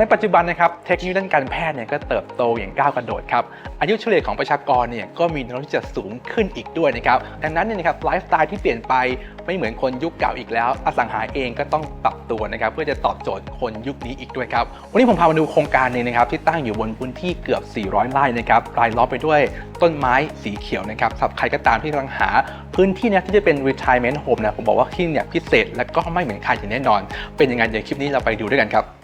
ในปัจจุบันนะครับเทคโนโลยีด้านการแพทย์เนี่ยก็เติบโตอย่างก้าวกระโดดครับอายุเฉลี่ยของประชากรเนี่ยก็มีแนวโน้มที่จะสูงขึ้นอีกด้วยนะครับดังนั้นเนี่ยนะครับไลฟ์สไตล์ที่เปลี่ยนไปไม่เหมือนคนยุคเก่าอีกแล้ว อสังหาเองก็ต้องปรับตัวนะครับเพื่อจะตอบโจทย์คนยุคนี้อีกด้วยครับวันนี้ผมพามาดูโครงการนึงนะครับที่ตั้งอยู่บนพื้นที่เกือบ 400 ไร่นะครับรายล้อมไปด้วยต้นไม้สีเขียวนะครับสำหรับใครก็ตามที่กำลังหาพื้นที่เนะที่จะเป็น retirement home นะผมบอกว่าที่เนี่ยพิเศษและก็ไม่เหมือนใครอย่างแน่นอน เป็นยังไงเดี๋ยวคลิปนี้เราไปดูด้วยกันครับ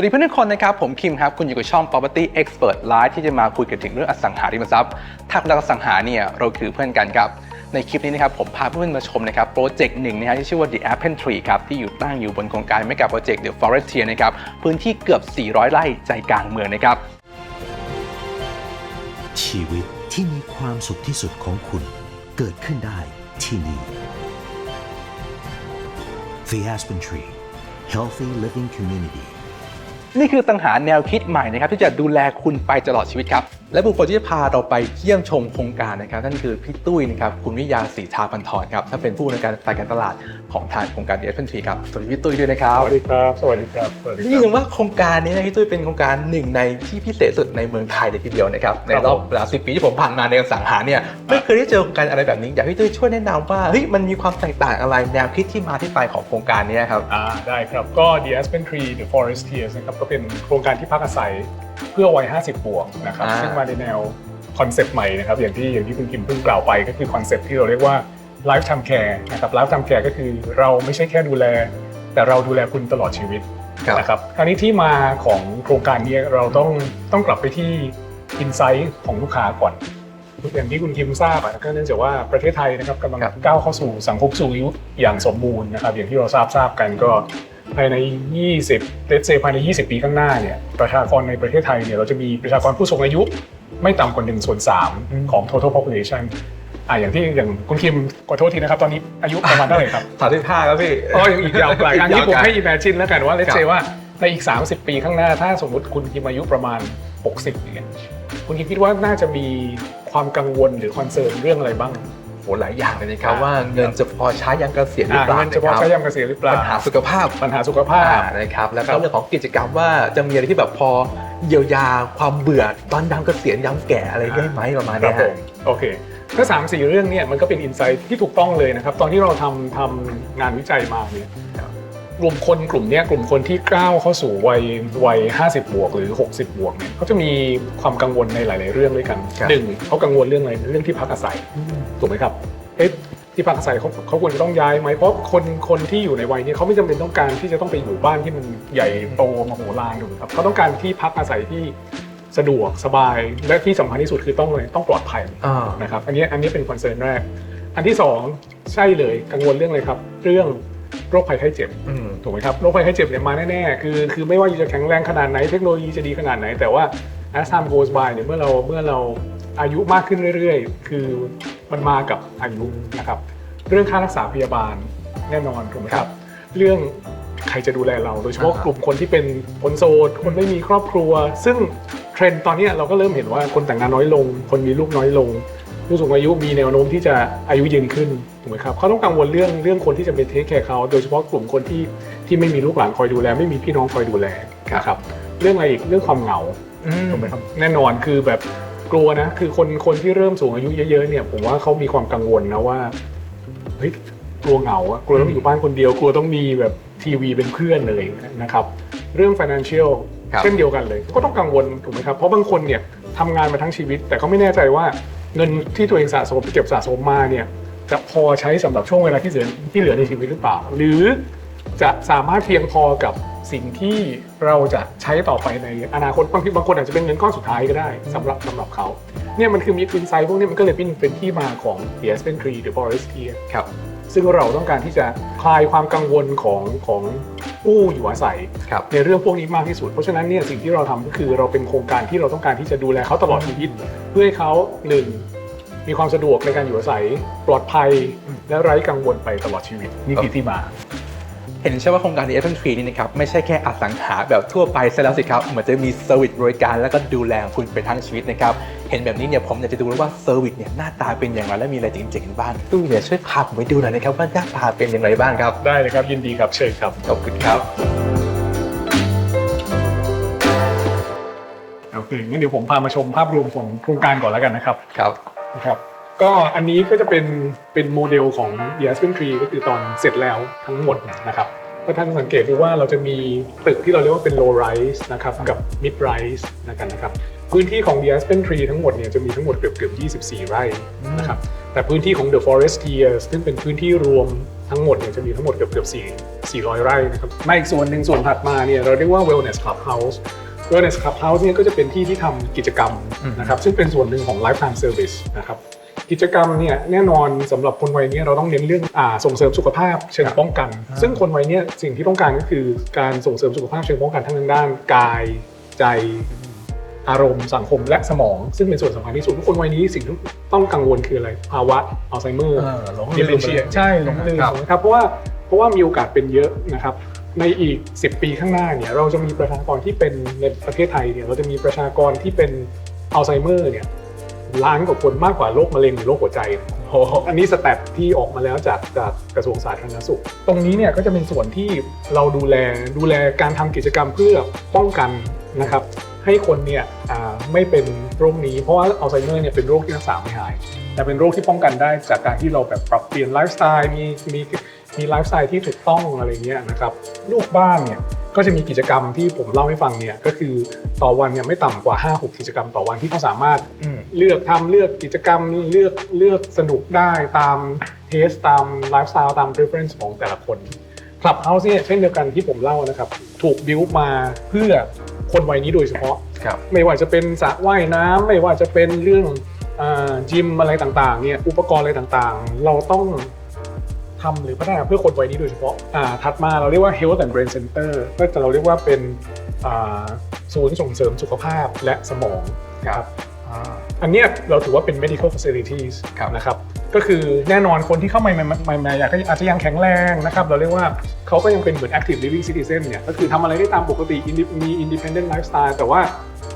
วัสดีเพื่อนทุกคนนะครับ ผมคิมครับ คุณอยู่กับช่อง Property Expert Live ที่จะมาคุยกันถึงเรื่องอสังหาริมทรัพย์ ถ้าคุณรักอสังหาเนี่ยเราคือเพื่อนกันครับ ในคลิปนี้นะครับผมพาเพื่อนๆมาชมนะครับโปรเจกต์หนึ่งนะฮะที่ชื่อว่า The Apple Tree ครับที่อยู่ตั้งอยู่บนโครงการไม่กับโปรเจกต์ The Forestier นะครับพื้นที่เกือบ 400 ไร่ใจกลางเมืองนะครับ ชีวิตที่มีความสุขที่สุดของคุณ เกิดขึ้นได้ที่นี่ The Aspen Tree Healthy Living Community นี่คือตังหาแนวคิดใหม่นะครับที่จะดูแลคุณไปตลอดชีวิตครับ และบุคคลที่จะพาเราไปเยี่ยมชมโครงการนะครับนั่นคือพี่ตุ้ยนะครับคุณวิยาศรีชาพันธรครับถ้าเป็นผู้ในวยการฝ่ายการตลาดของทางโครงการเดฟเฟนทรีครับสวัสดีพี่ตุ้ยด้วยนะครับสวัสดีครับสวัสดีครับสวัสดีนี่คถึรับงว่าโครงการนี้นะพี่ตุ้ยเป็นโครงการหนึ่งในที่พิเศษสุดในเมืองไทยเลยทีเดียวนะครับในรอบผมเวลาสิปีที่ผมผ่านมาในอสังหาเนี่ยไม่เคยได้เจอโครงการอะไรแบบนี้อยากให้พี่ตุ้ยช่วยแนะนำว่าเฮ้ยมันมีความแตกต่างอะไรแนวคิดที่มาที่ไปของโครงการนี้ครับอ่าได้ครับก็ The Aspen Tree The Forestiers นะครับก็เป็นโครงการที่พักอาศัย เพื่อวัย 50 บวกนะครับอ่า ซึ่งมาในแนวคอนเซปต์ใหม่นะครับอย่างที่อย่างที่คุณกิมเพิ่งกล่าวไปก็คือคอนเซปต์ที่เราเรียกว่า lifetime care นะครับ lifetime care ก็คือเราไม่ใช่แค่ดูแล แต่เราดูแลคุณตลอดชีวิตครับ นะครับคราวนี้ที่มาของโครงการนี้เราต้องต้องกลับไปที่อินไซต์ของลูกค้าก่อน อย่างที่คุณคิมทราบอะก็เนื่องจากว่าประเทศไทยนะครับกำลังครับก้าวเข้าสู่สังคมสูงอายุอย่างสมบูรณ์นะครับ อย่างที่เราทราบทราบกันก็ภายใน 20เลตเซภายใน 20 ปีข้างหน้าเนี่ยประชากรในประเทศไทยเนี่ยเราจะมีประชากรผู้สูงอายุไม่ต่ำกว่า1ส่วน3ของ total population อะอย่างที่อย่างคุณคิมขอโทษทีนะครับ ตอนนี้อายุประมาณเท่าไหร่ครับสามสิบห้าครับพี่อ๋อยังอีกยาวไกลอันนี้ผมให้ imagine แล้วกันว่าเลตครับเซว่าในอีก 30 ปีข้างหน้าถ้าสมมติคุณคิมอายุประมาณ 60อย่างเงี้ย คุณคิมคิดว่าน่าจะมีความกังวลหรือคอนเซิร์นเรื่องอะไรบ้าง โหหลายอย่างเลยนะครับอ่าว่าเงินจะพอใช้ยังเกษียณหรืออ่าเปล่าเงินเฉพาะนะครับใช้ยามเกษียณหรือเปล่าปัญหาสุขภาพปัญหาสุขภาพอ่านะครับแล้วครัก็บเรื่องของกิจกรรมว่าจะมีอะไรที่แบบพอเยียวยาความเบื่อตอนยามเกษียณยามแก่อะไรได้ไหมประมาณครัเนี้บยผฮะมโอเคถ้าสามสี่เรื่องเนี่ยมันก็เป็นอินไซต์ที่ถูกต้องเลยนะครับ ตอนที่เราทำทำงานวิจัยมาเนี่ยครับ กลุ่มคนกลุ่มเนี้ยกลุ่มคนที่ก้าวเข้าสู่วัยวัย50 บวกหรือ 60 บวกเนี่ยเขาจะมีความกังวลในหลาย ๆ เรื่องด้วยกันครับหนึ่งเขากังวลเรื่องอะไรเรื่องที่พักอาศัยถูกไหมครับเอ๊ะที่พักอาศัยเขาเขาควรจะต้องย้ายไหมเพราะคนคนที่อยู่ในวัยนี้เขาไม่จำเป็นต้องการที่จะต้องไปอยู่บ้านที่มันใหญ่โตมโหฬารถูกไหมครับเขาต้องการที่พักอาศัยที่สะดวกสบายและที่สำคัญที่สุดคือต้องเลยต้องปลอดภัยอ่านะครับอันนี้อันนี้เป็นคอนเซิร์นแรก อันที่สองใช่เลยกังวลเรื่องอะไรครับ เรื่อง โรคภัยไข้เจ็บอืมถูกไหมครับโรคภัยไข้เจ็บเนี่ยมาแน่ๆคือคือไม่ว่าอยู่จะแข็งแรงขนาดไหนเทคโนโลยีจะดีขนาดไหน แต่ว่า as time goes by เนี่ยเมื่อเราเมื่อเราอายุมากขึ้นเรื่อยๆ คือมันมากับอายุนะครับ เรื่องค่ารักษาพยาบาลแน่นอนถูกไหมครับ เรื่องใครจะดูแลเราโดยเฉพาะอ่ากลุ่มคนที่เป็นคนโสดคนไม่มีครอบครัว ซึ่งเทรนด์ตอนเนี้ยเราก็เริ่มเห็นว่าคนแต่งงานน้อยลง คนมีลูกน้อยลง ผู้สูงอายุมีแนวโน้มที่จะอายุยืนขึ้นถูกไหมครับเขาต้องกังวลเรื่องเรื่องคนที่จะไปเทคแคร์เขาโดยเฉพาะกลุ่มคนที่ที่ไม่มีลูกหลานคอยดูแล ไม่มีพี่น้องคอยดูแลนะครับ เรื่องอะไรอีกเรื่องความเหงาอืมถูกไหมครับแน่นอนคือแบบกลัวนะ คือคนคนที่เริ่มสูงอายุเยอะๆเนี่ย ผมว่าเขามีความกังวลนะว่าเฮ้ยกลัวเหงาอะกลัวต้องอยู่บ้านคนเดียวกลัวต้องมีแบบทีวีเป็นเพื่อนเลยนะครับ เรื่อง financial ครับเช่นเดียวกันเลย ก็ต้องกังวลถูกไหมครับเพราะบางคนเนี่ยทำงานมาทั้งชีวิต แต่เขาไม่แน่ใจว่า เงินที่ตัวเองสะสมเก็บสะสมมาเนี่ยจะพอใช้สำหรับช่วงเวลาที่เหลือที่เหลือในชีวิตหรือเปล่า หรือจะสามารถเพียงพอกับสิ่งที่เราจะใช้ต่อไปในอนาคตบางทีบางคนอาจจะเป็นเงินก้อนสุดท้ายก็ได้สำหรับสำหรับเขาเนี่ยมันคือมีอินไซต์พวกนี้มันก็เลยเป็นเป็นที่มาของ The Aspen Tree หรือ Forest Tree ครับ ซึ่งเราต้องการที่จะคลายความกังวลของของผู้อยู่อาศัย ครับ ในเรื่องพวกนี้มากที่สุด เพราะฉะนั้นเนี่ยสิ่งที่เราทำก็คือเราเป็นโครงการที่เราต้องการที่จะดูแลเขาตลอดชีวิต เพื่อให้เขาหนึ่งมีความสะดวกในการอยู่อาศัย ปลอดภัยและไร้กังวลไปตลอดชีวิตนี่คือที่มา เห็นใช่ว่าโครงการ The Apple Tree นี่นะครับไม่ใช่แค่อสังหาแบบทั่วไปซะแล้วสิครับเหมือนจะมีเซอร์วิสบริการแล้วก็ดูแลคุณไปทั้งชีวิตนะครับเห็นแบบนี้เนี่ยผมอยากจะดูแล้วว่าเซอร์วิสเนี่ยหน้าตาเป็นอย่างไรและมีอะไรเจ๋งๆบ้างตู้เนี่ยช่วยพาผมไปดูหน่อยนะครับว่าหน้าตาเป็นอย่างไรบ้างครับได้เลยครับยินดีครับเชิญครับขอบคุณครับโอเคงั้นเดี๋ยวผมพามาชมภาพรวมของโครงการก่อนแล้วกันนะครับครับนะครับ ก็อันนี้ก็จะเป็นเป็นโมเดลของ The Aspen Tree ก็คือตอนเสร็จแล้วทั้งหมดนะครับก็ท่านสังเกตดูว่าเราจะมีตึกที่เราเรียกว่าเป็น low rise นะครับกับ mid rise นะครับนะครับพื้นที่ของ The Aspen Tree ทั้งหมดเนี่ยจะมีทั้งหมดเกือบเกือบ24 ไร่นะครับแต่พื้นที่ของ The Forestiers ซึ่งเป็นพื้นที่รวมทั้งหมดเนี่ยจะมีทั้งหมดเกือบเกือบ4 400 ไร่นะครับมาอีกส่วนหนึ่งส่วนถัดมาเนี่ยเราเรียกว่า Wellness Clubhouse Wellness Clubhouse เนี่ยก็จะเป็นที่ที่ทำกิจกรรมอืมนะครับซึ่งเป็นส่วนหนึ่งของ Lifetime Service นะครับ กิจกรรมเนี่ยแน่นอนสำหรับคนวัยเนี้ยเราต้องเน้นเรื่องอาส่งเสริมสุขภาพเชิงป้องกัน ซึ่งคนวัยเนี้ยสิ่งที่ต้องการก็คือการส่งเสริมสุขภาพเชิงป้องกันทั้งทางด้านกายใจอารมณ์สังคมและสมอง ซึ่งเป็นส่วนสำคัญที่สุดทุกคนวัยนี้สิ่งที่ต้องกังวลคืออะไร ภาวะอัลไซเมอร์เออหลงลืมเดเมเชียใช่หลงลืมครับนะครับเพราะว่าเพราะว่ามีโอกาสเป็นเยอะนะครับในอีก 10 ปีข้างหน้าเนี่ยเราจะมีประชากรที่เป็นในประเทศไทยเนี่ยเราจะมีประชากรที่เป็นอัลไซเมอร์เนี่ย ล้านกว่าคนมากกว่าโรคมะเร็งหรือโรคหัวใจอันนี้สแตทที่ออกมาแล้วจากจากกระทรวงสาธารณสุข ตรงนี้เนี่ยก็จะเป็นส่วนที่เราดูแลดูแลการทำกิจกรรมเพื่อป้องกันนะครับ ให้คนเนี่ยไม่เป็นโรคนี้เพราะว่าอัลไซเมอร์เนี่ยเป็นโรคที่รักษาไม่หาย แต่เป็นโรคที่ป้องกันได้จากการที่เราแบบปรับเปลี่ยนไลฟ์สไตล์มีมีมีไลฟ์สไตล์ที่ถูกต้องอะไรเงี้ยนะครับลูกบ้านเนี่ย ก็จะมีกิจกรรมที่ผมเล่าให้ฟังเนี่ยก็คือต่อวันเนี่ยไม่ต่ำกว่า 5-6 กิจกรรมต่อวันที่เขาสามารถอืมเลือกทำเลือกกิจกรรมเลือกเลือกสนุกได้ตามเทสตามไลฟ์สไตล์ตาม preference ของแต่ละคนคลับเฮาส์เนี่ยเช่นเดียวกันที่ผมเล่านะครับ ถูกบิวมาเพื่อคนวัยนี้โดยเฉพาะครับไม่ว่าจะเป็นสระว่ายน้ำไม่ว่าจะเป็นเรื่องอาจิมอะไรต่างๆเนี่ยอุปกรณ์อะไรต่างๆ เราต้อง ทำหรือพัฒนาเพื่อคนวัยนี้โดยเฉพาะอ่าถัดมาเราเรียกว่า Health and Brain Center ก็จะเราเรียกว่าเป็นอ่าศูนย์ส่งเสริมสุขภาพและสมองนะครับอ่าอันเนี้ยเราถือว่าเป็น medical facilities ครับนะครับก็คือแน่นอนคนที่เข้ามาใหม่ๆอาจจะอาจจะยังแข็งแรงนะครับเราเรียกว่าเขาก็ยังเป็นเหมือน active living citizen เนี่ยก็คือทำอะไรได้ตามปกติ indi- มี independent lifestyle แต่ว่า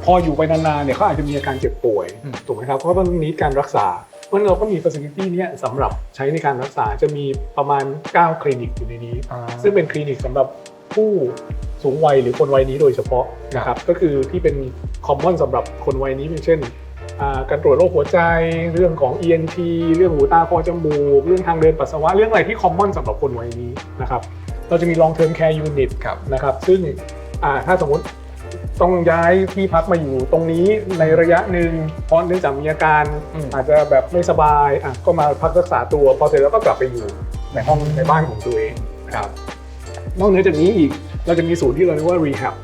พออยู่ไปนานๆเนี่ยเขาอาจจะมีอาการเจ็บป่วยอืมถูกไหมครับเขาก็ต้องนิดการรักษา เพราะฉะนั้นเราก็มี facility เนี้ยสำหรับใช้ในการรักษาจะมีประมาณ 9 คลินิกอยู่ในนี้ อ่า ซึ่งเป็นคลินิกสำหรับผู้สูงวัยหรือคนวัยนี้โดยเฉพาะนะครับก็คือที่เป็นคอมมอนสำหรับคนวัยนี้อย่างเช่นอ่าการตรวจโรคหัวใจ เรื่องของ ENT เรื่องหูตาคอจมูก เรื่องทางเดินปัสสาวะ เรื่องอะไรที่คอมมอนสำหรับคนวัยนี้นะครับเราจะมี long term care unit ครับ นะครับซึ่งอ่าถ้าสมมติ ต้องย้ายที่พักมาอยู่ตรงนี้ในระยะหนึ่งเพราะเนื่องจากมีอาการอืม อาจจะแบบไม่สบายอะก็มาพักรักษาตัวพอเสร็จแล้วก็กลับไปอยู่ในห้องในบ้านของตัวเองครับนอกเหนือจากนี้อีกเราจะมีศูนย์ที่เราเรียกว่า rehab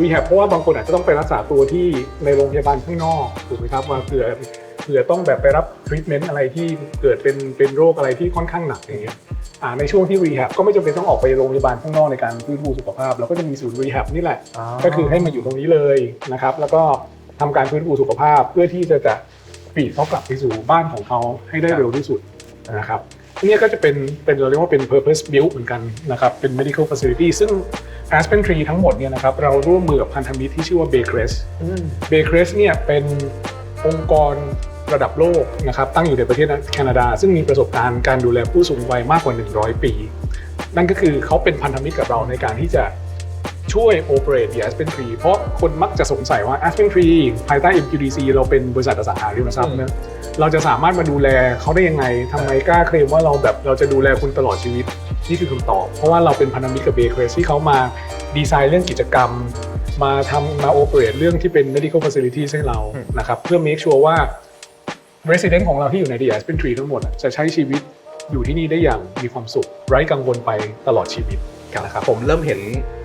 rehab เพราะว่าบางคนอาจจะต้องไปรักษาตัวที่ในโรงพยาบาลข้างนอกถูกไหมครับว่าเผื่อเผื่อต้องแบบไปรับ treatment อะไรที่เกิดเป็นเป็นโรคอะไรที่ค่อนข้างหนักอย่างเงี้ยอ่าในช่วงที่ rehab ก็ไม่จำเป็นต้องออกไปโรงพยาบาลข้างนอกในการฟื้นฟูสุขภาพเราก็จะมีศูนย์ rehab นี่แหละ ก็คือให้มาอยู่ตรงนี้เลยนะครับ แล้วก็ทำการฟื้นฟูสุขภาพเพื่อที่จะจะปีดเขากลับไปสู่บ้านของเขาให้ได้เร็วที่สุดนะครับอันนี้ก็จะเป็นเป็นเราเรียกว่าเป็น purpose built เหมือนกันนะครับเป็น medical facility ซึ่ง Aspen Tree ทั้งหมดเนี่ยนะครับเราร่วมมือกับพันธมิตรที่ชื่อว่า Baycrest Baycrest เนี่ยเป็นองค์กร ระดับโลกนะครับตั้งอยู่ในประเทศแคนาดา ซึ่งมีประสบการณ์การดูแลผู้สูงวัยมากกว่า 100 ปี นั่นก็คือเขาเป็นพันธมิตรกับเราในการที่จะช่วย operate the Aspen Tree เพราะคนมักจะสงสัยว่า Aspen Tree ภายใต้ MQDC เราเป็นบริษัทอสังหาริมทรัพย์นะเราจะสามารถมาดูแลเขาได้ยังไงทำไมกล้าเคลมว่าเราแบบเราจะดูแลคุณตลอดชีวิต นี่คือคำตอบ เพราะว่าเราเป็นพันธมิตรกับ b a y c r e s ที่เขามาดีไซน์เรื่องกิจกรรม มาทำมา operate เรื่องที่เป็น medical facilities ให้เรานะครับเพื่อ make sure ว่า resident ของเราที่อยู่ใน The Aspen Tree ทั้งหมด จะใช้ชีวิตอยู่ที่นี่ได้อย่างมีความสุข ไร้กังวลไปตลอดชีวิตนะครับผมเริ่มเห็น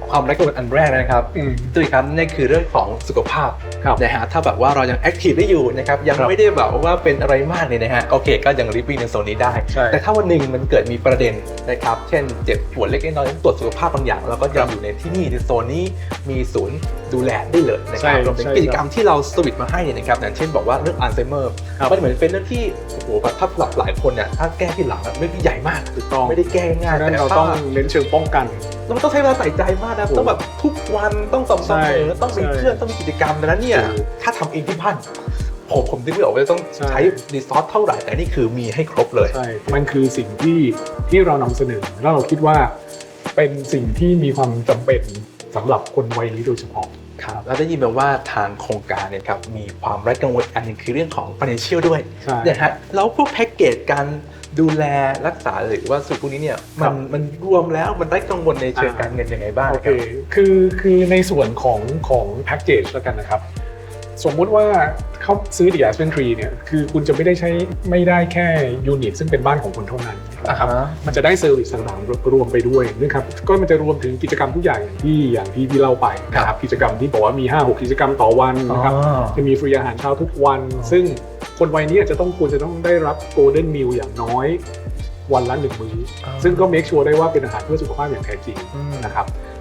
ความรักกันอันแรกนะครับอืมตุ้ยครับนี่คือเรื่องของสุขภาพครับนะฮะถ้าแบบว่าเรายังแอคทีฟได้อยู่นะครับยังครับไม่ได้แบบว่าเป็นอะไรมากเลยนะฮะโอเค ก็ยังรีบวิ่งในโซนนี้ได้ใช่แต่ถ้าวันหนึ่งมันเกิดมีประเด็นนะครับเช่นเจ็บปวดเล็กน้อยตรวจสุขภาพบางอย่างเราก็ยังอยู่ในที่นี่ในโซนนี้มีศูนย์ดูแลได้เลยนะคใช่รับรวมถึงใช่กิจกรรมที่เราสวิตมาให้เนี่ยนะครับอย่างเช่นบอกว่าเรื่องอัลไซเมอร์ครับมันเหมือนเป็นเรื่องที่โอ้โหแบบถ้าหลับหลายคนเนี่ยถ้าแก้ที่หลังอะไม่ได้ใหญ่มากถูกต้องไม่ได้แก้ง่ายดังนั้นแต่เราถ้าต้องเน้นเชิงป้องกันแล้วมันต้องใช้เวลาใส่ใจมากนะถูกต้องแบบทุกวันต้องสม่ำเสใช่มอต้องมีใช่เพื่อนต้องมีกิจกรรมดังนั้นเนี่ยถูกถ้าทำเองที่บ้านผมผมนึกไม่ออกว่าจะต้องใช่ใช้รีซอสเท่าไหร่แต่นี่คือมีให้ครบเลยใช่มันคือสิ่งที่ที่เรานำเสนอแล้วเราคิดว่าเป็นสิ่งที่มีความจำเป็นสำหรับคนวัยนี้โดยเฉพาะครับแล้วได้ยินมาว่าทางโครงการเนี่ยครับมีความไร้กังวลอันหนึงคือเรื่องของ financial ด้วยใช่เนี่ยฮะแล้วพวกแพ็กเกจการ ดูแลรักษาหรือว่าสุดพวกนี้เนี่ยมันครับมันรวมแล้วมันไร้กังวลในเชิงอ่าการเงินยังไงบ้างโอคเค รับ คือ คือในส่วนของของแพ็กเกจแล้วกันนะครับ สมมุติว่าเขาซื้อ The Aspen Tree เนี่ยคือคุณจะไม่ได้ใช้ไม่ได้แค่ยูนิตซึ่งเป็นบ้านของคุณเท่านั้นนะครับอ่าฮะมันจะได้เซอร์วิสต่างๆรวมไปด้วยนะครับก็มันจะรวมถึงกิจกรรมทุกอย่างอย่างที่อย่างที่ที่เล่าไปนะครับกิจกรรมที่บอกว่ามี 5-6 กิจกรรมต่อวันนะครับอ๋อจะมีฟรีอาหารเช้าทุกวัน ซึ่งคนวัยนี้อาจจะต้องควรจะต้องได้รับโกลเด้นมิลอย่างน้อยวันละหนึ่งมื้อออซึ่งก็เมคชัวร์ได้ว่าเป็นอาหารเพื่อสุขภาพอย่างแท้จริงอืมนะครับอ่า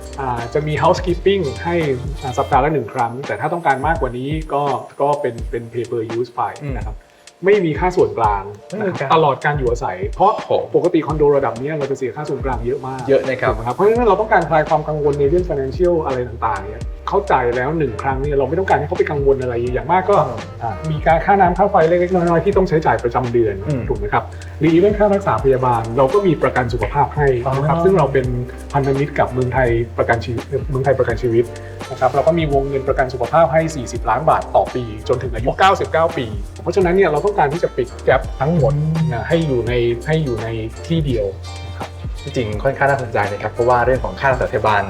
จะมี housekeeping ให้อ่าสัปดาห์ละหนึ่งครั้ง แต่ถ้าต้องการมากกว่านี้ก็ก็เป็นเป็น pay per use ไปอืมนะครับไม่มีค่าส่วนกลางไม่มีนะครับการตลอดการอยู่อาศัย เพราะโอ้โหปกติคอนโดระดับเนี้ยเราจะเสียค่าส่วนกลางเยอะมากเยอะนะครับถูกไหมครับเพราะฉะนั้นเราต้องการคลายความกังวลในเรื่อง financial อะไรต่างๆเนี่ย เข้าใจายแล้วหนึ่งครั้งเนี่ยเราไม่ต้องการให้เขาไปกังวลอะไร อย่างมากก็อ่ามีการค่าน้ำค่าไฟเล็กๆน้อยๆที่ต้องใช้จ่ายประจำเดือนอืมถูกไหมครับหรืออีเวนค่ารักษาพยาบาล เราก็มีประกันสุขภาพให้นะครับอ๋อ ซึ่งเราเป็นพันธมิตรกับเมืองไทยประกันชีวิตเมืองไทยประกันชีวิตนะครับเราก็มีวงเงินประกันสุขภาพให้ 40 ล้านบาทต่อปี จนถึงอายุ 99 ปี เพราะฉะนั้นเนี่ยเราต้องการที่จะปิดแกลบทั้งหมดนะให้อยู่ในให้อยู่ในที่เดียวนะครับจริงๆค่อนข้างน่าสนใจนะครับเพราะว่าเรื่องของค่ารักษาพยาบาล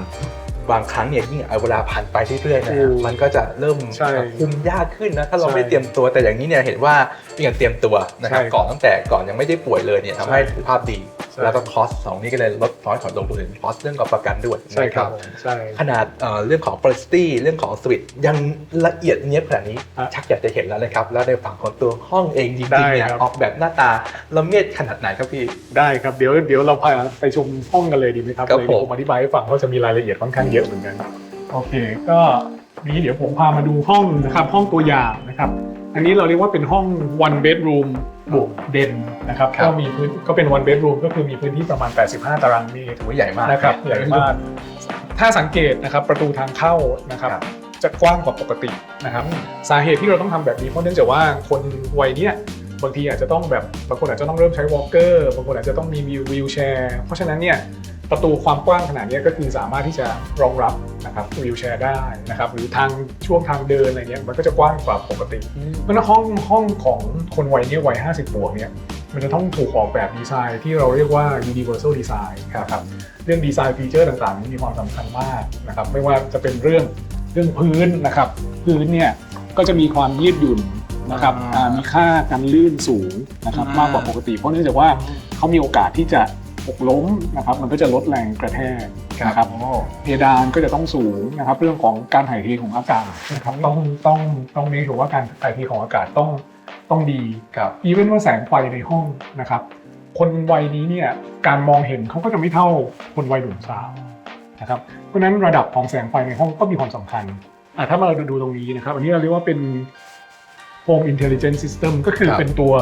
บางครั้งเนี่ยยิ่งเอาเวลาผ่านไปเรื่อยๆนะถูฮะกมันก็จะเริ่มใช่คุมยากขึ้นนะถ้าเราใช่ไม่เตรียมตัวแต่อย่างนี้เนี่ยเห็นว่ามีการเตรียมตัวนะครับใช่ก่อนตั้งแต่ก่อนยังไม่ได้ป่วยเลยเนี่ยทำให้ใช่สุขภาพดี ใช่ แล้วก็คอสสองนี่ก็เลยลดน้อยถอยลงรวมถึงคอสเรื่องของประกันด้วยใช่ครับนะผมใช่ ขนาดเอ่อเรื่องของ policy เรื่องของสวิตยังละเอียดเนี้ยบขนาดนี้อะชักอยากจะเห็นแล้วนะครับ แล้วในฝั่งของตัวห้องเองจได้ริงๆเนี่ยครับ ออกแบบหน้าตาละเมียดขนาดไหนครับพี่ ได้ครับเดี๋ยวเดี๋ยวเราพาไปชมห้องกันเลยดีไหมครับครับเลยเดี๋ยวผม ผมอธิบายให้ฟังเพราะจะมีรายละเอียดค่อนข้างเยอะเหมือนกันโอเค ก็นี้เดี๋ยวผมพามาดูห้องนะครับห้องตัวอย่างนะครับ อันนี้เราเรียกว่าเป็นห้อง one bedroom บวกเด่นนะครับครับก็มีพื้นก็เป็น one bedroom ก็คือมีพื้นที่ประมาณ 85 ตารางเมตรถือว่าใหญ่มากนะครับใหญ่มากถ้าสังเกตนะครับประตูทางเข้านะครับครับจะกว้างกว่าปกตินะครับสาเหตุที่เราต้องทำแบบนี้เพราะเนื่องจากว่าคนวัยเนี้ยบางทีอาจจะต้องแบบบางคนอาจจะต้องเริ่มใช้วอล์กเกอร์บางคนอาจจะต้องมีวีลแชร์เพราะฉะนั้นเนี่ย ประตูความกว้างขนาดเนี้ยก็คือสามารถที่จะรองรับนะครับวีลแชร์ได้นะครับหรือทางช่วงทางเดินอะไรเงี้ยมันก็จะกว้างกว่าปกติเพราะฉะนั้นห้องห้องของคนวัยเนี้ยวัย 50 บวกเนี่ยมันจะต้องถูกออกแบบดีไซน์ที่เราเรียกว่า universal design ครับเรื่องดีไซน์ฟีเจอร์ต่างๆนี่มีความสำคัญมากนะครับไม่ว่าจะเป็นเรื่องเรื่องพื้นนะครับพื้นเนี่ยก็จะมีความยืดหยุ่นนะครับอ่าอ่ามีค่าการลื่นสูงนะครับอืมมากกว่าปกติ เพราะเนื่องจากว่าเขามีโอกาสที่จะ หกล้มนะครับมันก็จะลดแรงกระแทกนะครับโอ้เพดานก็จะต้องสูงนะครับเรื่องของการถ่ายเทของอากาศนะครับต้องต้องต้องมีถือว่าการถ่ายเทของอากาศต้องต้องดีครับอีเวนว่าแสงไฟในห้องนะครับ คนวัยนี้เนี่ยการมองเห็นเขาก็จะไม่เท่าคนวัยหนุ่มสาวนะครับเพราะฉะนั้นระดับของแสงไฟในห้องก็มีความสำคัญอะถ้ามาดูดูตรงนี้นะครับอันนี้เราเรียกว่าเป็น Home Intelligence System ก็คือครับเป็นตัว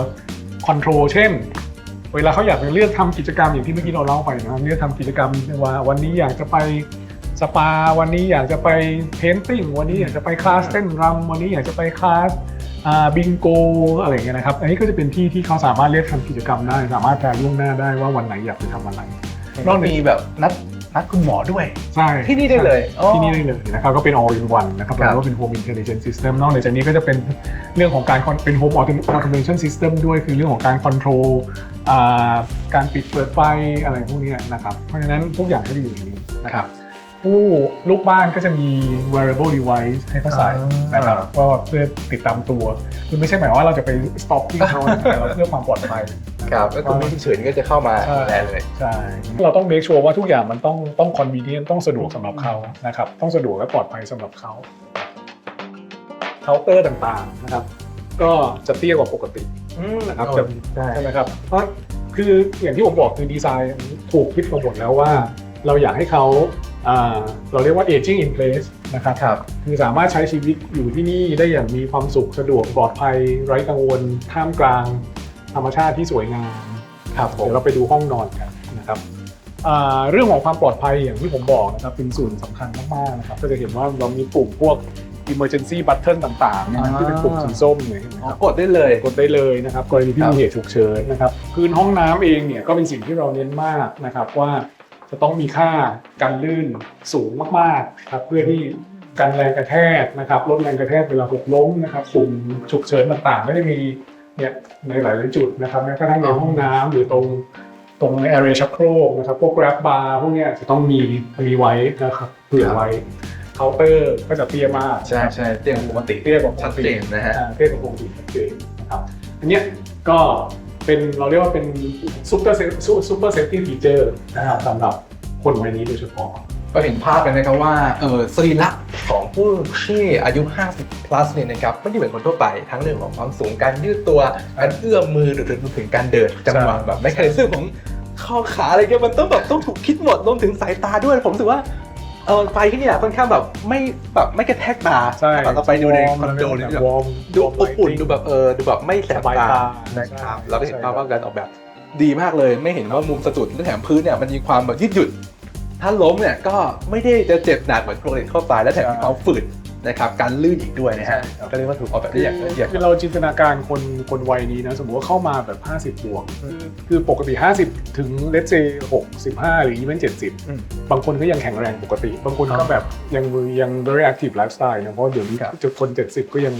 คอนโทรลเช่น เวลาเขาอยากจะเลือกทำกิจกรรมอย่างที่เมื่อกี้เราเล่าไปนะครับเลือกทำกิจกรรมว่าวันนี้อยากจะไปสปา วันนี้อยากจะไปเพนติ้งวันนี้อยากจะไปคลาสเต้นรำวันนี้อยากจะไปคลาสบิงโกอะไรเงี้ยนะครับ อันนี้ก็จะเป็นที่ที่เขาสามารถเลือกทำกิจกรรมได้ สามารถแพลนล่วงหน้าได้ว่าวันไหนอยากไปทำอะไรนอกมีแบบนัด นัดคุณหมอด้วย ใช่ที่นี่ได้เลยอ๋อ ที่นี่ได้เลยนะครับก็เป็น all in one นะครับครับเราก็เป็น home intelligence system นอกจากนี้ก็จะเป็นเรื่องของการ con- เป็น home autom- automation system ด้วยคือเรื่องของการ control อ่าการปิดเปิดไฟอะไรพวกเนี้ยนะครับเพราะฉะนั้นทุกอย่างก็จะอยู่ในนี้นะครับ ผู้ลูกบ้านก็จะมี wearable device ให้เขาใส่อ่านนะครับก็เพื่อติดตามตัวคือไม่ใช่หมายว่าเราจะไป stalking เขานะแต่เราเพื่อความปลอดภัยครับก็คือมีเฉินก็จะเข้ามาใช่ดูแลเลยใช่เราต้อง make sure ว่าทุกอย่างมันต้องต้อง convenient ต้องสะดวกสำหรับเขานะครับต้องสะดวกและปลอดภัยสำหรับเขาเคาน์เตอร์ต่างๆนะครับก็จะเตี้ยกว่าปกตินะครับโอ้จะใช่ใช่ไหมครับเพราะคืออย่างที่ผมบอกคือดีไซน์ถูกคิดมาหมดแล้วว่า เราอยากให้เขาอ่า เราเรียกว่า aging in place นะครับครับคือสามารถใช้ชีวิตอยู่ที่นี่ได้อย่างมีความสุขสะดวกปลอดภัยไร้กังวลท่ามกลาง ธรรมชาติที่สวยงามครับผมเดี๋ยวเราไปดูห้องนอนกันนะครับอ่าเรื่องของความปลอดภัยอย่างที่ผมบอกนะครับเป็นส่วนสำคัญมากๆนะครับก็จะเห็นว่าเรามีปุ่มพวก emergency button ต่างๆนะครับที่เป็นปุ่มสีส้มเนี่ยเห็นไหมอ๋อครับกดได้เลยกดได้เลยนะครับกรณีที่ครับมีเหตุฉุกเฉินนะครับพื้นห้องน้ำเองเนี่ยก็เป็นสิ่งที่เราเน้นมากนะครับว่า จะต้องมีค่าการลื่นสูงมากๆครับเพื่อที่กันแรงกระแทกนะครับลดแรงกระแทกเวลาหกล้มนะครับปุ่มฉุกเฉินต่างๆ ก็จะมีเนี่ยในหลายๆจุดนะครับแม้กระทั่งในห้องน้ำหรือตรงตรงแอเรียชักโครกนะครับพวก grab bar พวกเนี้ยจะต้องมีมีไว้นะครับเผื่อไว้เคาน์เตอร์ก็จะเตี้ยมากใช่ใช่เตียงปกติเตี้ยกว่าปกชัดติเจนนะฮะอ่าเทศขององค์ชัดเจนนะครับอันเนี้ยก็ เป็นเราเรียกว่าเป็นซูเปอร์ซูเปอร์เซฟตี้ฟีเจอร์นะครับสำหรับคนวัยนี้โดยเฉพาะก็เห็นภาพกันนะครับว่าเออสรีระของผู้ที่อายุ 50 plus เนี่ยนะครับไม่ได้เหมือนคนทั่วไปทั้งเรื่องของความสูงการยืดตัวการเอื้อมมือหรือถึงการเดินจังหวะแบบไม่เคยซึ่งของข้อขาอะไรเงี้ยมันต้องแบบต้องถูกคิดหมดรวมถึงสายตาด้วยผมรู้สึกว่า เออไฟที่เนี่ยค่อนข้างแบบไม่แบบไม่กระแทกตาใช่แต่เราไปดูในคอนโดเนี่ยแบบวอร์มดูอบอุ่นดูแบบเออดูแบบไม่แสบสบายตาตานะครับใช่เราก็เห็นภาพว่าการออกแบบดีมากเลยไม่เห็นว่ามุมสะดุดและแถมพื้นเนี่ยมันมีความแบบยืดหยุ่นถ้าล้มเนี่ยก็ไม่ได้จะเจ็บหนักเหมือนโครนิตเข้าไปและแถมมีความฝืด นะครับการลื่นอีกด้วยนะฮะก็เรียกว่าถูกออกแบบได้อย่างละเอียด คือเราจินตนาการคนคนวัยนี้นะสมมติว่าเข้ามาแบบ 50 บวก คือปกติ 50 ถึงเลตเซ65หรือ even อืม70บางคนก็ยังแข็งแรงปกติ บางคนก็แบบยังยัง very active lifestyle นะเพราะเดี๋ยวนี้ครับคน70 ก็ยัง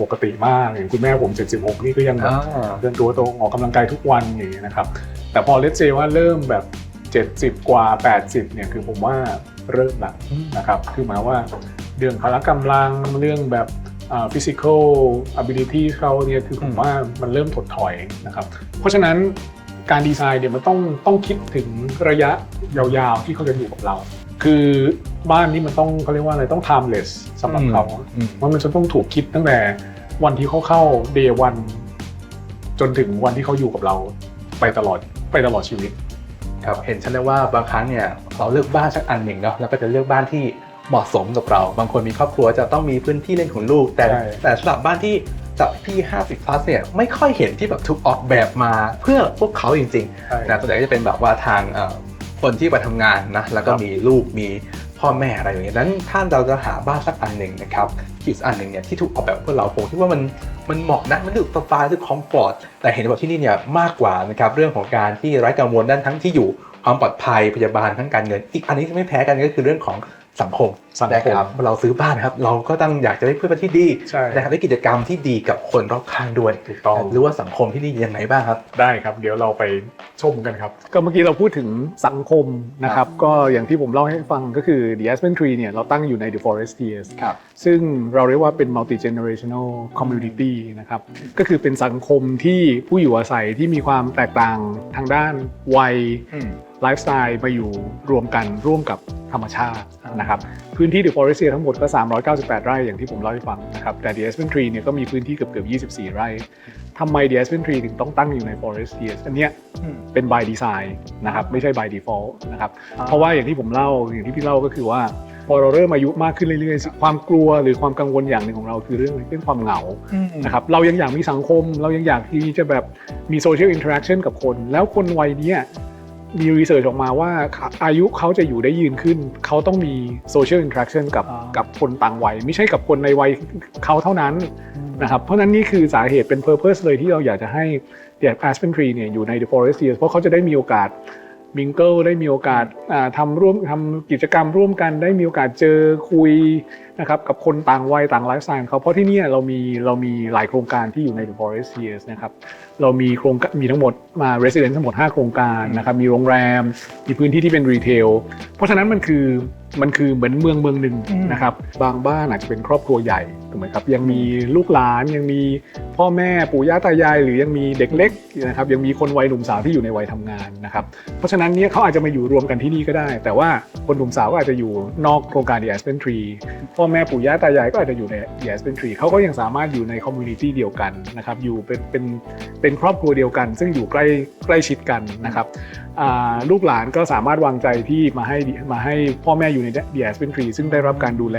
ปกติมากอย่างคุณแม่ผม 76 นี่ก็ยังแบบเดินตัวตรงออกกำลังกายทุกวันอย่างเงี้ยนะครับแต่พอเลตเซว่าเริ่มแบบ 70 กว่า 80 เนี่ยคือผมว่าเริ่มละนะครับคือหมายว่า เรื่องพละกำลังเรื่องแบบอ่า physical ability เขาเนี่ยคือผมว่ามันเริ่มถดถอยนะครับ เพราะฉะนั้นการดีไซน์เนี่ยมันต้องต้องคิดถึงระยะยาวๆ ที่เขาจะอยู่กับเรา คือบ้านนี้มันต้องเขาเรียกว่าอะไรต้อง timeless สำหรับเขาอืมว่ามันจะต้องถูกคิดตั้งแต่วันที่เขาเข้า day one จนถึงวันที่เขาอยู่กับเราไปตลอดไปตลอดชีวิตครับเห็นชัดเลยว่าบางครั้งเนี่ยเราเลือกบ้านสักอันหนึ่งเนาะแล้วก็จะเลือกบ้านที่ เหมาะสมกับเรา บางคนมีครอบครัวจะต้องมีพื้นที่เล่นของลูก แต่ ใช่ แต่สำหรับบ้านที่จับพี่ 50 plus เนี่ยไม่ค่อยเห็นที่แบบถูกออกแบบมาเพื่อพวกเขาจริงๆนะส่วนใหญ่ก็จะเป็นแบบว่าทางเอ่อคนที่ไปทำงานนะแล้วก็ครับมีลูกมีพ่อแม่อะไรอย่างเงี้ยนั้นถ้าเราจะหาบ้านสักอันหนึ่งนะครับอีกสักอันหนึ่งเนี่ยที่ถูกออกแบบเพื่อเราผมคิดว่ามันมันเหมาะนะมันดูสบายดูคอมฟอร์ตแต่เห็นว่าที่นี่เนี่ยมากกว่านะครับเรื่องของการที่ไร้กังวลด้านทั้งที่อยู่ความปลอดภัยพยาบาลทั้งการเงิน อีกอันนี้ที่ไม่แพ้กันก็คือเรื่องของสังคมสังคมนะครับเราซื้อบ้านนะครับ เราก็ต้องอยากจะได้เพื่อนบ้านที่ดีใช่นะครับได้กิจกรรมที่ดีกับคนรอบข้างด้วยถูกต้องหรือว่าสังคมที่ดียังไงบ้างครับ ได้ครับ เดี๋ยวเราไปชมกันครับ ก็เมื่อกี้เราพูดถึงสังคมนะครับ ก็อย่างที่ผมเล่าให้ฟังก็คือ The Aspen Tree เนี่ยเราตั้งอยู่ใน The Forestiers ครับซึ่งเราเรียกว่าเป็น multi generational community นะครับก็คือเป็นสังคมที่ผู้อยู่อาศัยที่มีความแตกต่างทางด้านวัย ไลฟ์สไตล์มาอยู่รวมกันร่วมกับธรรมชาตินะครับพื้นที่ The Forest ทั้งหมดก็ 398 ไร่อย่างที่ผมเล่าให้ฟังนะครับแต่ The Aspen Tree เนี่ยก็มีพื้นที่เกือบเกือบ24 ไร่ทำไม The Aspen Tree ถึงต้องตั้งอยู่ใน Forest อันเนี้ยเป็น by design นะครับไม่ใช่ by default นะครับอ่าเพราะว่าอย่างที่ผมเล่าอย่างที่พี่เล่าก็คือว่าพอเราเริ่มอายุมากขึ้นเรื่อยๆ ความกลัวหรือความกังวลอย่างหนึ่งของเราคือเรื่องเรื่องความเหงานะครับเรายังอยากมีสังคม เรายังอยากที่จะแบบมีโซเชียลอินเทอร์แอคชั่นกับคน แล้วคนวัยเนี้ย มีรีเสิร์ชออกมาว่าอายุเขาจะอยู่ได้ยืนขึ้น เขาต้องมีโซเชียลอินเทอร์แอคชั่นกับอ่ากับคนต่างวัย ไม่ใช่กับคนในวัยเขาเท่านั้นนะครับเพราะฉะนั้นนี่คือสาเหตุเป็น Purpose เลยที่เราอยากจะให้ The Aspen Tree เนี่ยอยู่ใน The Forest Years เพราะเขาจะได้มีโอกาสมิงเกิลได้มีโอกาสอ่าทำร่วมทำกิจกรรมร่วมกันได้มีโอกาสเจอคุย นะครับกับคนต่างวัยต่างไลฟ์สไตล์ของเขาเพราะที่เนี่ยเรามีเรามีหลายโครงการที่อยู่ใน The Forest Years นะครับเรามีโครงการมีทั้งหมดมา resident ทั้งหมด 5 โครงการนะครับมีโรงแรม มีพื้นที่ที่เป็นรีเทลเพราะฉะนั้นมันคือมันคือเหมือนเมืองเมืองหนึ่งอืมนะครับบางบ้านอาจจะเป็นครอบครัวใหญ่ถูกไหมครับยังมีลูกหลานยังมีพ่อแม่ปู่ย่าตายาย หรือยังมีเด็กเล็กนะครับยังมีคนวัยหนุ่มสาวที่อยู่ในวัยทำงานนะครับเพราะฉะนั้นเนี่ยเขาอาจจะมาอยู่รวมกันที่นี่ก็ได้ แต่ว่าคนหนุ่มสาวก็อาจจะอยู่นอกโครงการ The Aspen Tree พ่อแม่ปู่ย่าตายายก็อาจจะอยู่ใน The Aspen Tree เขาก็ยังสามารถอยู่ในคอมมูนิตี้เดียวกันนะครับอยู่เป็นเป็นเป็นครอบครัวเดียวกัน ซึ่งอยู่ใกล้ใกล้ชิดกันนะครับลูกหลานก็สามารถวางใจที่มาให้มาให้พ่อแม่อยู่ใน The Aspen Tree ซึ่งได้รับการดูแล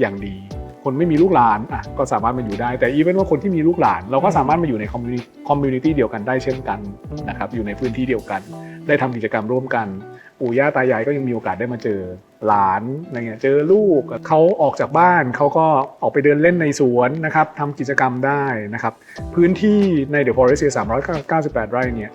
อย่างดี คนไม่มีลูกหลานอะก็สามารถมาอยู่ได้แต่อีเวนว่าคนที่มีลูกหลาน เราก็สามารถมาอยู่ในคอมมูนิตี้เดียวกันได้เช่นกันนะครับอยู่ในพื้นที่เดียวกัน ได้ทำกิจกรรมร่วมกัน ปู่ย่าตายายก็ยังมีโอกาสได้มาเจอหลานอะไรเงี้ยเจอลูกเขาออกจากบ้านเขาก็ออกไปเดินเล่นในสวนนะครับทำกิจกรรมได้นะครับพื้นที่ใน The Forest 398 ไร่เนี่ย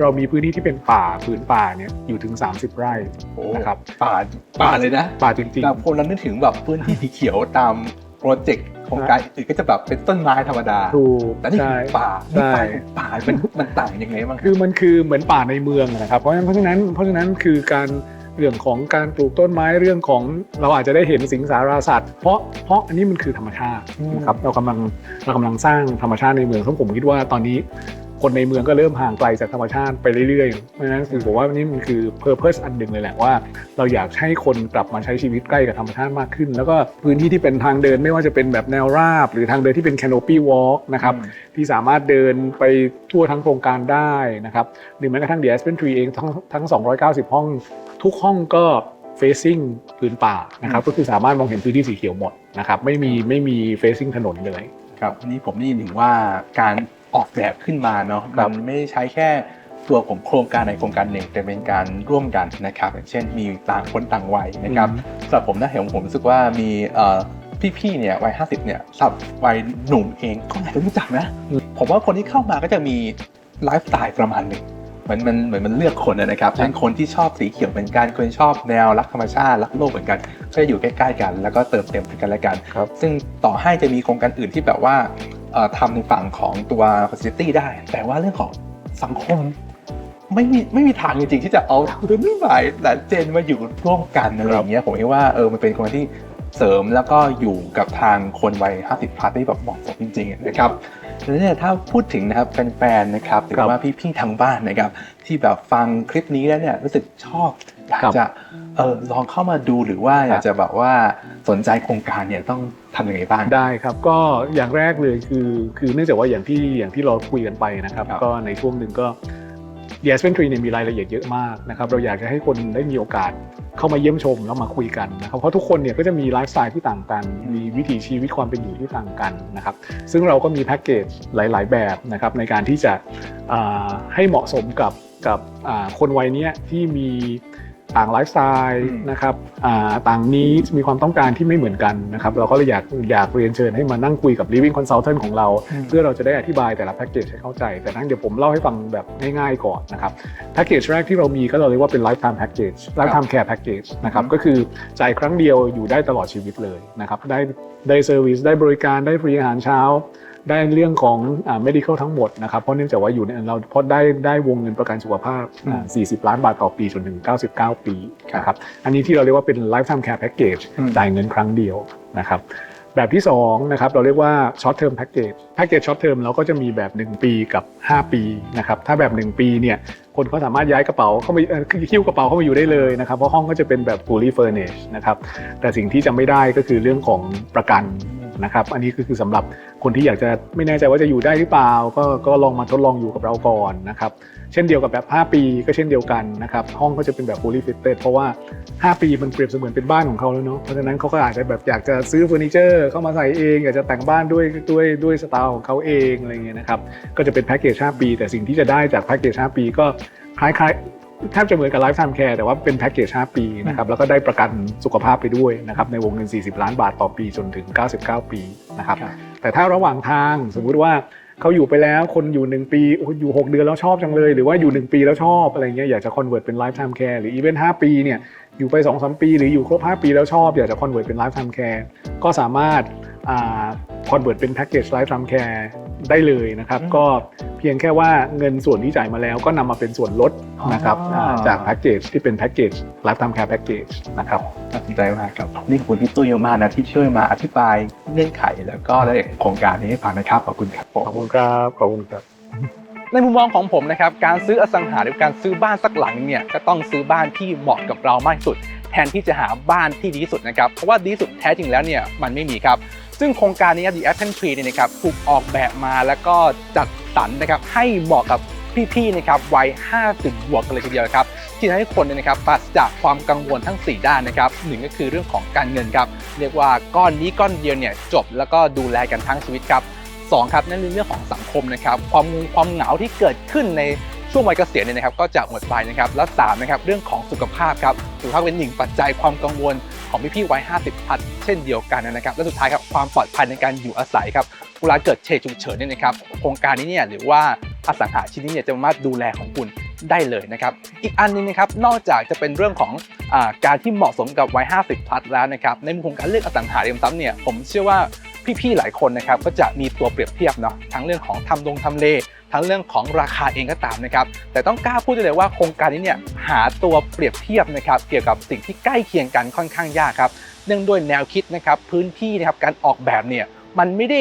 เรามีพื้นที่ที่เป็นป่าพื้นป่าเนี่ยอยู่ถึง 30 ไร่โอ้นะครับป่าป่าเลยนะ ป่าจริงแต่พอเรานึกถึงแบบพื้นที่สีเขียวตาม โปรเจกต์โครงการอื่นก็จะแบบเป็นต้นไม้ธรรมดาๆถูกแต่นี่ใช่คือป่าใช่นี่ป่าของป่ามันมันต่างยังไงบ้างคือมันคือเหมือนป่าในเมืองนะครับเพราะฉะนั้นเพราะฉะนั้นเพราะฉะนั้นคือการเรื่องของการปลูกต้นไม้เรื่องของเราอาจจะได้เห็นสิงสาราสัตว์เพราะเพราะอันนี้มันคือธรรมชาติอืมนะครับเรากำลังเรากำลังสร้างธรรมชาติในเมืองซึ่งผมคิดว่าตอนนี้ คนในเมืองก็เริ่มห่างไกลจากธรรมชาติไปเรื่อยๆ เพราะฉะนั้นคือผมว่านี่มันคือ purpose อันหนึ่งเลยแหละว่า เราอยากให้คนกลับมาใช้ชีวิตใกล้กับธรรมชาติมากขึ้น แล้วก็พื้นที่ที่เป็นทางเดินไม่ว่าจะเป็นแบบแนวราบ หรือทางเดินที่เป็น canopy walk นะครับที่สามารถเดินไปทั่วทั้งโครงการได้นะครับหรือแม้กระทั่ง The Aspen Tree เองทั้งทั้ง 290 ห้อง ทุกห้องก็ facing พื้นป่านะครับก็คือสามารถมองเห็นพื้นที่สีเขียวหมดนะครับไม่มีไม่มี facing ถนนเลยครับอันนี้ผมได้ยินถึงว่าการ ออกแบบขึ้นมาเนาะครัมับนไม่ได้ใช้แค่ตัวของโครงการในโครงการหนึ่งแต่เป็นการร่วมกันนะครับอย่างเช่นมีต่างคนต่างวัยนะครับสำหรับผมนะเห็นผมรู้สึกว่ามีเอ่อพี่ๆเนี่ยวัย50เนี่ยสำหรับวัยหนุ่มเองก็อาจจะรู้จักนะอืมผมว่าคนที่เข้ามาก็จะมีไลฟ์สไตล์ประมาณหนึ่งเหมือนมันเหมือนมันเลือกคนนะครับทั้งคนที่ชอบสีเขียวเหมือนกันคนชอบแนวรักธรรมชาติรักโลกเหมือนกันก็จะอยู่ใกล้ๆกัน แล้วก็เติมเต็มกันและกันครับซึ่งต่อให้จะมีโครงการอื่นที่แบบว่าเอ่อ ทำในฝั่งของตัว facility ได้ แต่ว่าเรื่องของสังคมไม่มีไม่มีทางจริงๆที่จะเอารุ่นใหม่และเจนมาอยู่ร่วมกันอะไรอย่างเงี้ยผมคิดว่าเออมันเป็นคนที่เสริมแล้วก็อยู่กับทางคนวัย 50พลัสได้แบบเหมาะสมจริงๆนะครับแล้วเนี่ยถ้าพูดถึงนะครับแฟนๆนะครับหรือว่าพี่ๆทางบ้านนะครับ ที่แบบฟังคลิปนี้แล้วเนี่ยรู้สึกชอบอยากจะ เออลองเข้ามาดูหรือว่าอยากจะแบบว่าสนใจโครงการเนี่ยต้องทำยังไงบ้าง ได้ครับก็อย่างแรกเลยคือคือเนื่องจากว่าอย่างที่อย่างที่เราคุยกันไปนะครับ ครับ ก็ในช่วงหนึ่งก็ The Aspen Tree เนี่ยมีรายละเอียดเยอะมากนะครับเราอยากจะให้คนได้มีโอกาสเข้ามาเยี่ยมชมแล้วมาคุยกันนะครับเพราะทุกคนเนี่ยก็จะมีไลฟ์สไตล์ที่ต่างกัน มีวิถีชีวิตความเป็นอยู่ที่ต่างกันนะครับซึ่งเราก็มีแพ็กเกจหลาย ๆ แบบนะครับในการที่จะอ่าให้เหมาะสมกับกับอ่าคนวัยเนี้ยที่มี ต่างไลฟ์สไตล์อืมนะครับอ่าต่างนี้มีความต้องการที่ไม่เหมือนกันนะครับเราก็เลยอยากอยากเรียนเชิญให้มานั่งคุยกับ Living Consultant ของเรา เพื่อเราจะได้อธิบายแต่ละแพ็กเกจให้เข้าใจ แต่ทั้งเดี๋ยวผมเล่าให้ฟังแบบง่ายๆก่อนนะครับแพ็กเกจแรกที่เรามีก็เราเรียกว่าเป็น lifetime package lifetime care package นะครับอืมก็คือจ่ายครั้งเดียวอยู่ได้ตลอดชีวิตเลยนะครับได้ได้เซอร์วิสได้บริการได้ฟรีอาหารเช้า ได้เรื่องของอ่า medical ทั้งหมดนะครับ เพราะเนื่องจากว่าอยู่ในเราเพราะได้ได้วงเงินประกันสุขภาพอ่า40 ล้านบาทต่อปีจนถึง 99 ปีนะครับ อันนี้ที่เราเรียกว่าเป็น lifetime care package อืมจ่ายเงินครั้งเดียวนะครับแบบที่2นะครับเราเรียกว่า short term package package short term เราก็จะมีแบบ 1 ปีกับ 5 ปีนะครับถ้าแบบ 1 ปีเนี่ยคนเขาสามารถย้ายกระเป๋าเข้ามาเอ่อคิ้วกระเป๋าเข้ามาอยู่ได้เลยนะครับเพราะห้องก็จะเป็นแบบ fully furnished นะครับแต่สิ่งที่จะไม่ได้ก็คือเรื่องของประกัน นะครับ อันนี้คือสำหรับคนที่อยากจะไม่แน่ใจว่าจะอยู่ได้หรือเปล่า ก็ก็ลองมาทดลองอยู่กับเราก่อนนะครับ เช่นเดียวกับแบบ 5 ปีก็เช่นเดียวกันนะครับ ห้องก็จะเป็นแบบ fully fitted เพราะว่า 5 ปีมันเปรียบเสมือนเป็นบ้านของเขาแล้วเนาะ เพราะฉะนั้นเขาก็อาจจะแบบอยากจะซื้อเฟอร์นิเจอร์เข้ามาใส่เอง อยากจะแต่งบ้านด้วยด้วยด้วยสไตล์ของเขาเองอะไรเงี้ยนะครับ ก็จะเป็นแพ็กเกจ 5 ปี แต่สิ่งที่จะได้จากแพ็กเกจ 5 ปีก็คล้ายๆ แทบจะเหมือนกับไลฟ์ไทม์แคร์แต่ว่าเป็นแพ็กเกจ 5 ปีนะครับแล้วก็ได้ประกันสุขภาพไปด้วยนะครับในวงเงิน 40 ล้านบาทต่อปีจนถึง 99 ปีนะครับครับแต่ถ้าระหว่างทางสมมุติว่าเขาอยู่ไปแล้วคนอยู่หนึ่งปีโอ้โหอยู่หกเดือนแล้วชอบจังเลย หรือว่าอยู่หนึ่งปีแล้วชอบอะไรเงี้ยอยากจะคอนเวิร์ตเป็นไลฟ์ไทม์แคร์หรืออีเวนต์ห้าปีเนี่ยอยู่ไป2อสปี หรืออยู่ครบ 5 ปีแล้วชอบ อยากจะคอนเวิร์ตเป็นไลฟ์ไทม์แคร์ก็สามารถ คอนเวิร์ตเป็นแพ็กเกจไลฟ์ไทม์แคร์ได้เลยนะครับอืมก็เพียงแค่ว่าเงินส่วนที่จ่ายมาแล้วก็นำมาเป็นส่วนลดนะครับอ๋ออ่าจากแพ็กเกจที่เป็นแพ็กเกจไลฟ์ไทม์แคร์แพ็กเกจนะครับน่าสนใจมากครับนี่ขอบคุณพี่ตุ้ยมากนะที่ช่วยมาอธิบายเงื่อนไขแล้วก็รายละเอียดของโครงการนี้ให้ฟังนะครับขอบคุณครับผมขอบคุณครับขอบคุณครับในมุมมองของผมนะครับการซื้ออสังหาหรือการซื้อบ้านสักหลังเนี่ยก็ต้องซื้อบ้านที่เหมาะกับเรามากที่สุด แทนที่จะหาบ้านที่ดีที่สุดนะครับเพราะว่าดีที่สุดแท้จริงแล้วเนี่ยมันไม่มีครับ ซึ่งโครงการนี้ The Apple Tree เนี่ยนะครับถูกออกแบบมาแล้วก็จัดสรรนะครับให้เหมาะกับพี่ๆนะครับวัย 50 บวกกันเลยทีเดียวครับที่ทำให้คนเนี่ยนะครับปราศจากความกังวลทั้ง 4 ด้านนะครับหนึ่งก็คือเรื่องของการเงินครับเรียกว่าก้อนนี้ก้อนเดียวเนี่ยจบแล้วก็ดูแลกันทั้งชีวิตครับสองครับนั่นคือเรื่องของสังคมนะครับความงงความเหงาที่เกิดขึ้นในช่วงวัยเกษียณเนี่ยนะครับก็จะหมดไปนะครับ และสามนะครับเรื่องของสุขภาพครับสุขภาพเป็นหนึ่งปัจจัยความกังวล ของพี่ๆวัย50 พัดเช่นเดียวกันนะครับ และสุดท้ายครับความปลอดภัยในการอยู่อาศัยครับเวลาเกิดเหตุฉุกเฉินเนี่ยนะครับโครงการนี้เนี่ยหรือว่าอสังหาชิ้นนี้เนี่ยจะสามารถดูแลของคุณได้เลยนะครับ อีกอันนึงนะครับนอกจากจะเป็นเรื่องของอการที่เหมาะสมกับวัย 50พลัสแล้วนะครับในมุมของการเลือกอสังหาริมทรัพย์เนี่ยผมเชื่อว่าพี่ๆหลายคนนะครับก็จะมีตัวเปรียบเทียบเนาะทั้งเรื่องของทำลงทำเล ทั้งเรื่องของราคาเองก็ตามนะครับ แต่ต้องกล้าพูดเลยว่าโครงการนี้เนี่ยหาตัวเปรียบเทียบนะครับเกี่ยวกับสิ่งที่ใกล้เคียงกันค่อนข้างยากครับ เนื่องด้วยแนวคิดนะครับพื้นที่นะครับการออกแบบเนี่ยมันไม่ได้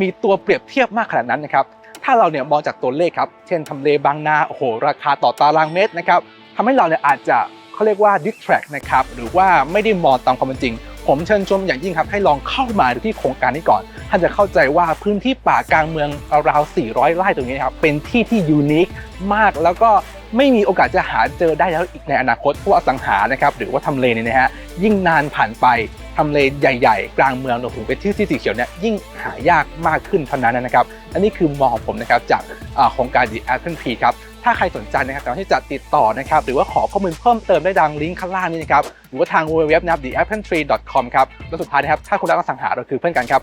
มีตัวเปรียบเทียบมากขนาดนั้นนะครับ ถ้าเราเนี่ยมองจากตัวเลขครับ เช่นทำเลบางนาโอ้โหราคาต่อตารางเมตรนะครับทำให้เราเนี่ยอาจจะเขาเรียกว่า distract นะครับหรือว่าไม่ได้มองตามความเป็นจริง ผมเชิญชมอย่างยิ่งครับให้ลองเข้ามาดูที่โครงการนี้ก่อน ท่านจะเข้าใจว่าพื้นที่ป่ากลางเมืองราว 400 ไร่ตรงนี้ครับเป็นที่ที่ยูนิคมากแล้วก็ไม่มีโอกาสจะหาเจอได้แล้วอีกในอนาคตเพราะว่าอสังหานะครับหรือว่าทำเลเนี่ยนะฮะยิ่งนานผ่านไปทำเลใหญ่ๆ กลางเมืองรวมถึงเป็นที่ที่สีเขียวเนี่ยยิ่งหายากมากขึ้นเท่านั้นนะครับ อันนี้คือมองของผมนะครับจากโครงการ The Apple Tree ครับ ถ้าใครสนใจนะครับสามารถที่จะติดต่อนะครับหรือว่าขอข้อมูลเพิ่มเติมได้ดังลิงก์ข้างล่างนี้นะครับหรือว่าทาง www นะครับ theappletree.com ครับและสุดท้ายนะครับถ้าคุณรักอสังหาเราคือเพื่อนกันครับ